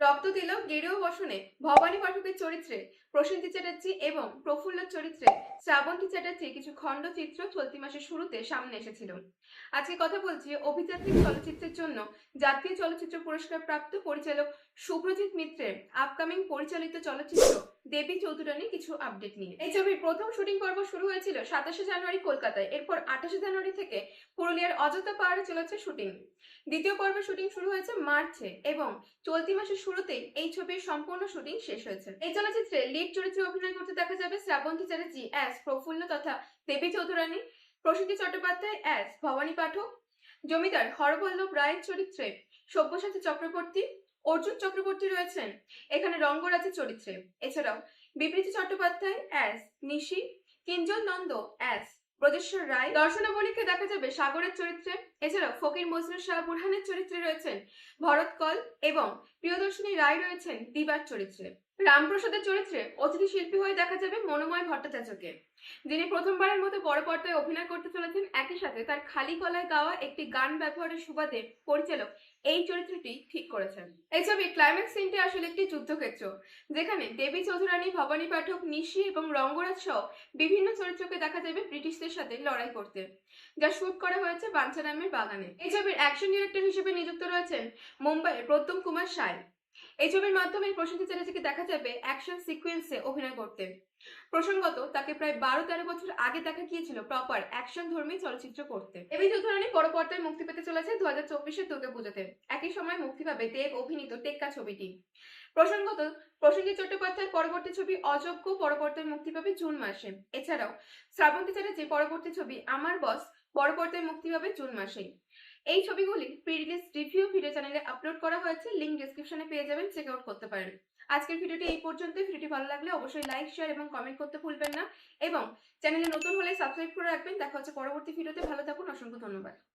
রক্ত তিলক গেরুও বসনে, ভবানী পাঠকের চরিত্রে, প্রসেনজিৎ চ্যাটার্জি এবং প্রফুল্ল চরিত্রে, শ্রাবন্তী চ্যাটার্জি কিছু খণ্ডচিত্র চলতি মাসের শুরুতে সামনে এসেছিল। আজকে কথা বলছি অভিযাত্রিক চলচ্চিত্রের জন্য। জাতীয় চলচ্চিত্র পুরস্কার প্রাপ্ত পরিচালক শুভ্রজিৎ মিত্রের আপকামিং পরিচালিত চলচ্চিত্র দেবী চৌধুরানী কিছু আপডেট নিয়ে। এই ছবির প্রথম শুটিং পর্ব শুরু হয়েছিল সাতাশে জানুয়ারি কলকাতায়। এরপর আঠাশে জানুয়ারি থেকে পুরুলিয়ার অযোধ্যা পাহাড়ে চলেছে শুটিং। দ্বিতীয় পর্বের শুটিং শুরু হয়েছে মার্চে এবং চলতি মাসের শুরুতেই এই ছবির সম্পূর্ণ শুটিং শেষ হয়েছে। এই চলচ্চিত্রে লিড চরিত্রে অভিনয় করতে দেখা যাবে শ্রাবন্তী চ্যাটার্জি অ্যাস প্রফুল্ল তথা দেবী চৌধুরানী, প্রসূতি চট্টোপাধ্যায় অ্যাস ভবানী পাঠক, জমিদার হরবল্লভ রায়ের চরিত্রে সব্যসাচী চক্রবর্তী, অর্জুন চক্রবর্তী রয়েছেন এখানে রঙ্গরাজের চরিত্রে। এছাড়াও বিবৃতি চট্টোপাধ্যায় অ্যাস নিশি, কিঞ্জল নন্দ অ্যাস ব্রজেশ্বর রায় দর্শনাবলীকে দেখা যাবে সাগরের চরিত্রে। এছাড়াও ফকির মজনু শাহ বুরহানের চরিত্রে রয়েছেন ভরত কল এবং প্রিয়দর্শনী রায় রয়েছেন দিবার চরিত্রে। রামপ্রসাদের চরিত্রে অতিথি শিল্পী হয়ে দেখা যাবে মনোময় ভট্টাচার্যকে, যিনি প্রথমবারের মতো বড় পর্দায় অভিনয় করতে চলেছেন একই সাথে তার খালি গলায় গাওয়া একটি গান ব্যবহারের সুবাদে পরিচালক এই চরিত্রটি ঠিক করেছেন। এই ছবি ক্লাইম্যাক্স সিনটি আসলে একটি যুদ্ধক্ষেত্র, যেখানে দেবী চৌধুরানী, ভবানী পাঠক, নিশি এবং রঙ্গরাজ সহ বিভিন্ন চরিত্রকে দেখা যাবে ব্রিটিশদের সাথে লড়াই করতে, যা শুট করা হয়েছে বাঞ্ছারামের বাগানে। এই ছবির অ্যাকশন ডিরেক্টর হিসেবে নিযুক্ত রয়েছেন মুম্বাইয়ের প্রত্যম কুমার সায়। এই ছবির মাধ্যমে প্রসেনজিৎ চ্যাটার্জিকে দেখা যাবে অ্যাকশন সিকোয়েন্সে অভিনয় করতে। প্রসঙ্গত, তাকে প্রায় বারো তেরো বছর আগে দেখা গিয়েছিল প্রপার অ্যাকশন ধর্মী চলচ্চিত্র করতে। এবি চৌধুরানী বড় পর্দায় মুক্তি পেতে চলেছে দু হাজার চব্বিশের দুর্গা পুজোতে। একই সময় মুক্তি পাবে দেব অভিনীত টেক্কা ছবিটি। প্রসঙ্গত, প্রসেনজিৎ চট্টোপাধ্যায়ের পরবর্তী ছবি অযোগ্য পরবর্তীতে মুক্তি পাবে জুন মাসে। এছাড়াও, শ্রাবন্তী চ্যাটার্জি পরবর্তী ছবি আমার বস পরবর্তীতে মুক্তি পাবে জুন মাসেই। এই ছবিগুলি প্রি রিভিউ ভিডিও চ্যানেলে আপলোড করা হয়েছে লিঙ্ক ডিসক্রিপশনে পেয়ে যাবেন চেক আউট করতে পারেন। আজকের ভিডিওটি এই পর্যন্ত ভিডিওটি ভালো লাগলে অবশ্যই লাইক শেয়ার এবং কমেন্ট করতে ভুলবেন না। এবং চ্যানেলে নতুন হলে সাবস্ক্রাইব করে রাখবেন। দেখা হচ্ছে পরবর্তী ভিডিওতে ভালো থাকুন, অসংখ্য ধন্যবাদ।